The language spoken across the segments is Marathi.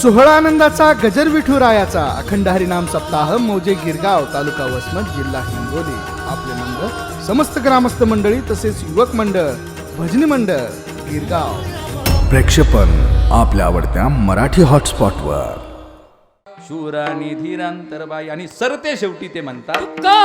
सोहळानंदाचा गजर विठुरायाचा अखंड हरिनाम सप्ताह मौजे गिरगाव तालुका वसमत जिल्हा हिंगोली. आपले मंडळ समस्त ग्रामस्थ मंडळी तसेच युवक मंडळ भजनी मंडळ गिरगाव. प्रेक्षपण आपल्या आवडत्या मराठी हॉटस्पॉटवर. शूर आणि धीरांतरबाई आणि सरते शेवटी ते म्हणतात का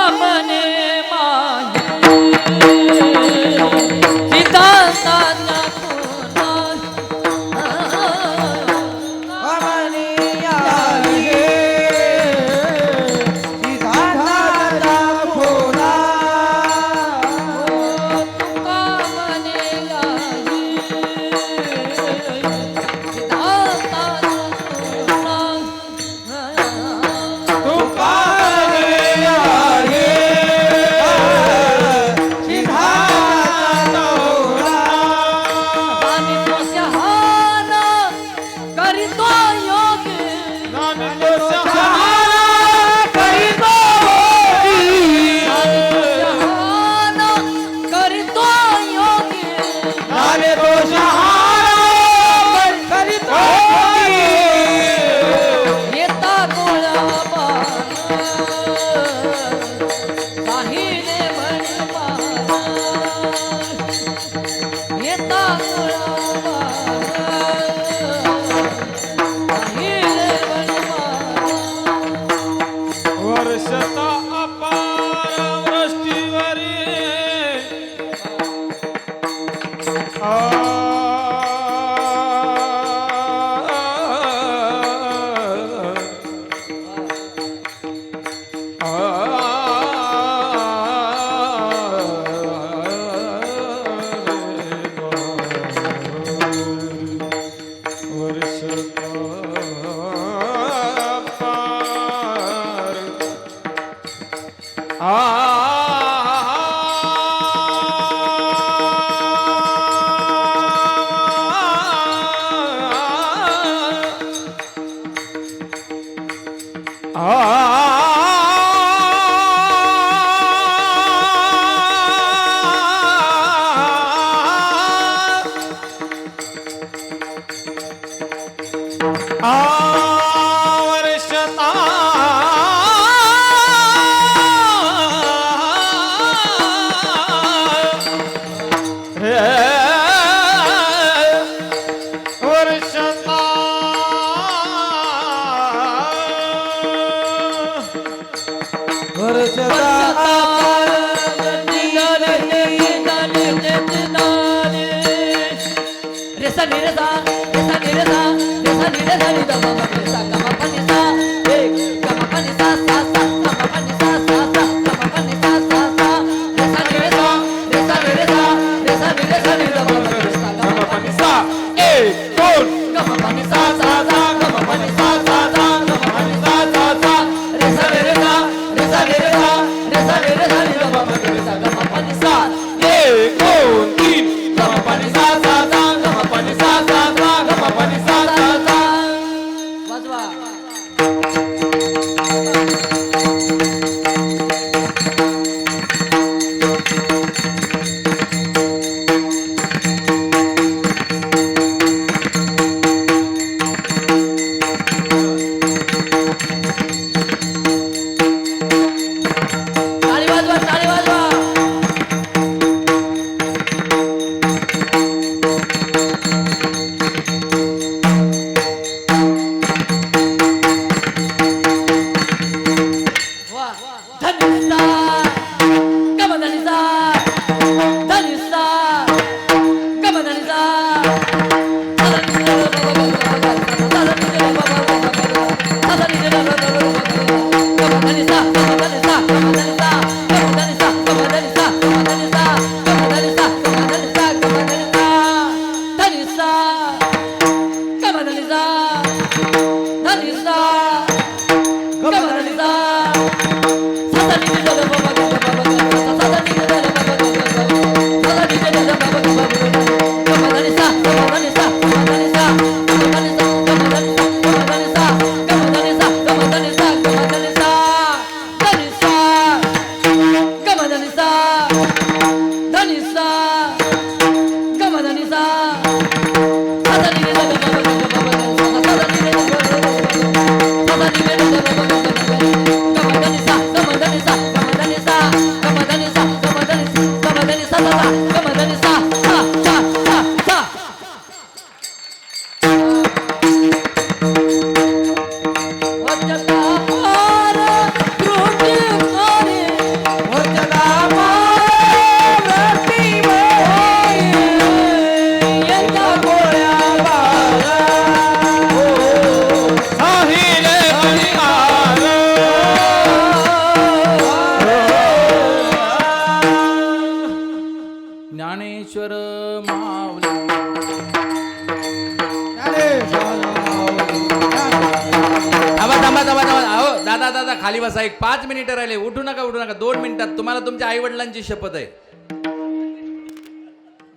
दादा दादा खाली बसा. एक पाच मिनिटं राहिले. उठू नका उठू नका. दोन मिनिटात तुम्हाला तुमच्या आई वडिलांची शपथ आहे.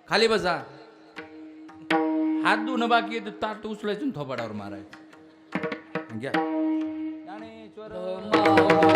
खाली बसा. हात धुणं बाकी आहे ताट उचलायचं आणि थोपाडावर मारायचं. घ्या. ज्ञानेश्वर. श्री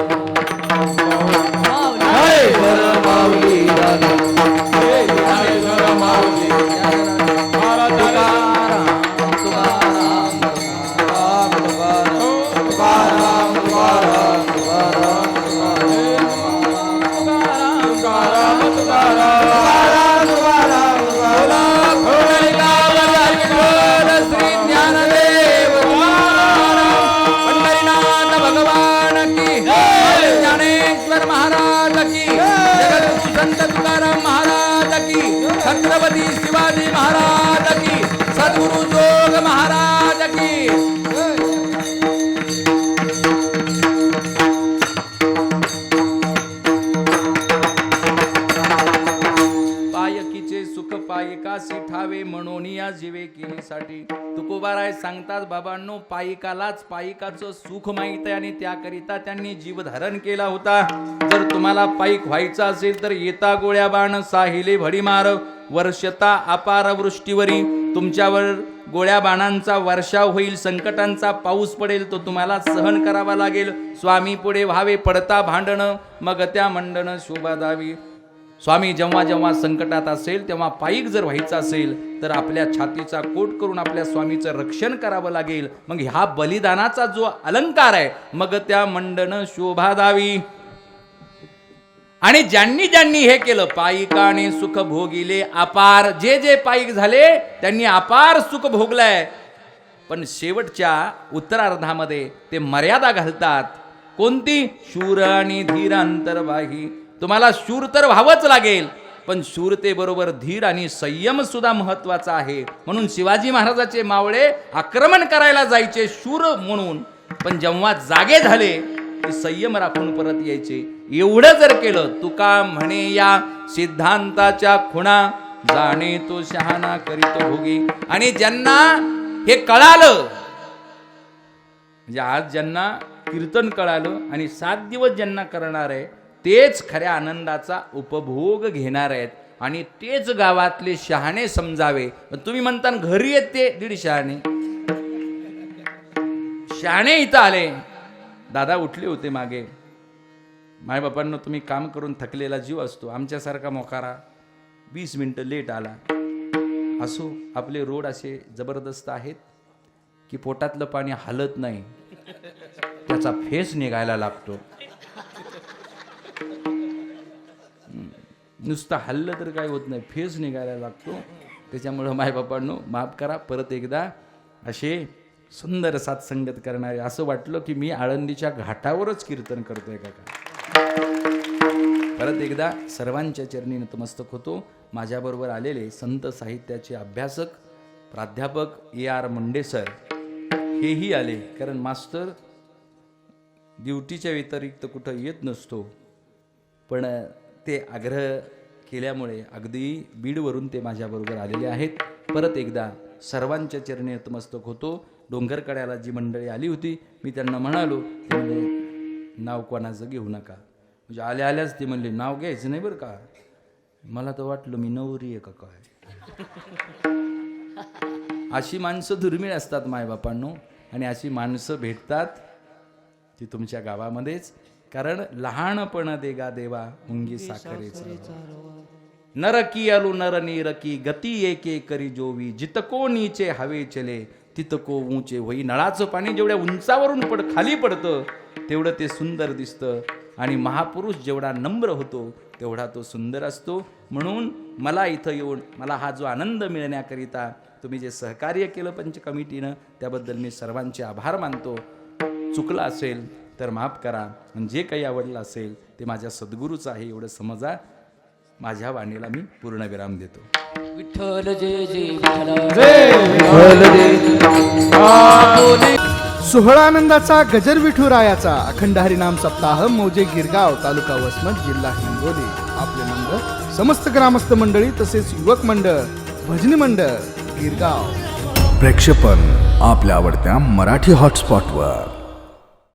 संत तुकाराम महाराज की छत्रपती शिवाजी महाराज की सद्गुरु जोग महाराज की। पायकीचे सुख पायकासी ठावे म्हणून या जीवे केलीसाठी तुकोबाराय सांगतात बाबांनो पायिकालाच पायिकाचं सुख माहीत आहे आणि त्याकरिता त्यांनी जीव धारण केला होता. जर तुम्हाला पायिक व्हायचं असेल तर येता गोळ्या बाण साहिले भडीमार वर्षता अपार वृष्टीवरी. तुमच्यावर गोळ्या बाणांचा वर्षाव होईल संकटांचा पाऊस पडेल तो तुम्हाला सहन करावा लागेल. स्वामी पुढे व्हावे पडता भांडणं मग त्या मंडण शोभा दावी स्वामी जेव्हा जेव्हा संकटात असेल तेव्हा पायीक जर व्हायचं असेल तर आपल्या छातीचा कोट करून आपल्या स्वामीचं रक्षण करावं लागेल. मग ह्या बलिदानाचा जो अलंकार आहे मग त्या मंडन शोभा दावी आणि ज्यांनी ज्यांनी हे केलं पायिकाने सुख भोगिले अपार. जे जे पायिक झाले त्यांनी अपार सुख भोगलंय. पण शेवटच्या उत्तरार्धामध्ये ते मर्यादा घालतात. कोणती? शूर आणि धीर अंतर्वाही तुम्हाला शूर तर व्हावंच लागेल पण शूरतेबरोबर धीर आणि संयम सुद्धा महत्त्वाचा आहे. म्हणून शिवाजी महाराजाचे मावळे आक्रमण करायला जायचे शूर म्हणून. पण जेव्हा जागे झाले ते संयम राखून परत यायचे. एवढं जर केलं तुका म्हणे या सिद्धांताच्या खुणा जाणे तो शहाणा करीतो भोगी. आणि ज्यांना हे कळालं म्हणजे आज ज्यांना कीर्तन कळालं आणि सात दिवस ज्यांना करणार आहे तेच खऱ्या आनंदाचा उपभोग घेणार आहेत. आणि तेच गावातले शहाणे समजावे. पण तुम्ही म्हणता घरी येत ते दीड शहाणे. शहाणे इथं आले. दादा उठले होते मागे. मायबापांना तुम्ही काम करून थकलेला जीव असतो. आमच्यासारखा मोकारा वीस मिनिटं लेट आला. असो आपले रोड असे जबरदस्त आहेत की पोटातलं पाणी हलत नाही. त्याचा फेस निघायला लागतो. नुसतं हल्लं तर काय होत नाही फेस निघायला लागतो. त्याच्यामुळं मायबापांनो माफ करा. परत एकदा असे सुंदर सातसंगत करणारे असं वाटलं की मी आळंदीच्या घाटावरच कीर्तन करतोय का? परत एकदा सर्वांच्या चरणी नतमस्तक होतो. माझ्याबरोबर आलेले संत साहित्याचे अभ्यासक प्राध्यापक ए आर मुंडे सर हेही आले. कारण मास्टर ड्युटीच्या व्यतिरिक्त कुठं येत नसतो. पण ते आग्रह केल्यामुळे अगदी बीडवरून ते माझ्याबरोबर आलेले आहेत. परत एकदा सर्वांच्या चरणी नतमस्तक होतो. डोंगरकड्याला जी मंडळी आली होती मी त्यांना म्हणालो ते म्हणजे नाव कोणाचं घेऊ नका. म्हणजे आल्या आल्याच ते म्हणले नाव घ्यायचं नाही बरं का? मला तर वाटलं मी नवरी आहे का काय? अशी माणसं दुर्मिळ असतात मायबापांनो. आणि अशी माणसं भेटतात ती तुमच्या गावामध्येच. कारण लहानपण देगा देवा मुंगी साखरेचा नरकी अलू नर नीरकी गती एके करी जोवी. जितको नीचे हवे चले तितको ऊंचे होई. नळाचं पाणी जेवढ्या उंचावरून पड खाली पडतं तेवढं ते सुंदर दिसतं. आणि महापुरुष जेवढा नम्र होतो तेवढा तो सुंदर असतो. म्हणून मला इथं येऊन मला हा जो आनंद मिळण्याकरिता तुम्ही जे सहकार्य केलं पंच कमिटीनं त्याबद्दल मी सर्वांचे आभार मानतो. चुकलं असेल तर माफ करा. आणि जे काही आवडलं असेल ते माझ्या सद्गुरूचं आहे एवढं समजा माझ्या वाणीला मी पूर्णविराम देतो. विठ्ठल जय जय सोहळानंदाचा गजर विठुरायाचा अखंड हरिनाम सप्ताह मौजे गिरगाव तालुका वसमत जिल्हा हिंगोली. आपले मंडळ समस्त ग्रामस्थ मंडळी तसेच युवक मंडळ भजनी मंडळ गिरगाव. प्रेक्षेपण आपल्या आवडत्या मराठी हॉटस्पॉटवर